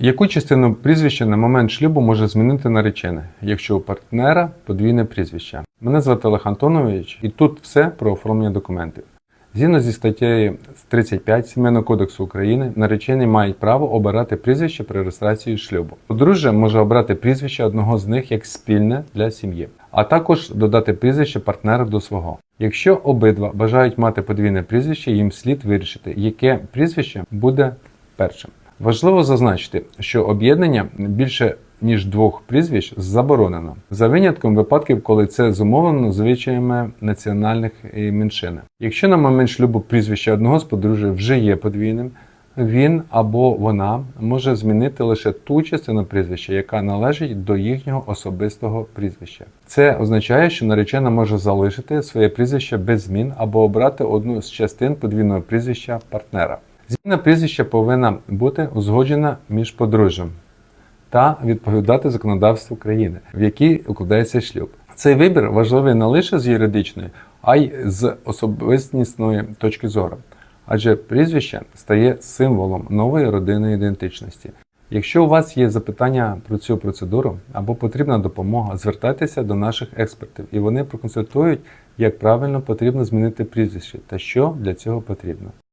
Яку частину прізвища на момент шлюбу може змінити наречене, якщо у партнера подвійне прізвище? Мене звати Олег Антонович, і тут все про оформлення документів. Згідно зі статтею 35 Сімейного кодексу України, наречені мають право обирати прізвище при реєстрації шлюбу. Подружжя може обрати прізвище одного з них як спільне для сім'ї, а також додати прізвище партнера до свого. Якщо обидва бажають мати подвійне прізвище, їм слід вирішити, яке прізвище буде першим. Важливо зазначити, що об'єднання більше ніж двох прізвищ заборонено за винятком випадків, коли це зумовлено звичаями національних меншин. Якщо на момент шлюбу прізвище одного з подружжя вже є подвійним, він або вона може змінити лише ту частину прізвища, яка належить до їхнього особистого прізвища. Це означає, що наречена може залишити своє прізвище без змін або обрати одну з частин подвійного прізвища партнера. Зміна прізвища повинна бути узгоджена між подружжям та відповідати законодавству країни, в якій укладається шлюб. Цей вибір важливий не лише з юридичної, а й з особистісної точки зору, адже прізвище стає символом нової родинної ідентичності. Якщо у вас є запитання про цю процедуру або потрібна допомога, звертайтеся до наших експертів, і вони проконсультують, як правильно потрібно змінити прізвище та що для цього потрібно.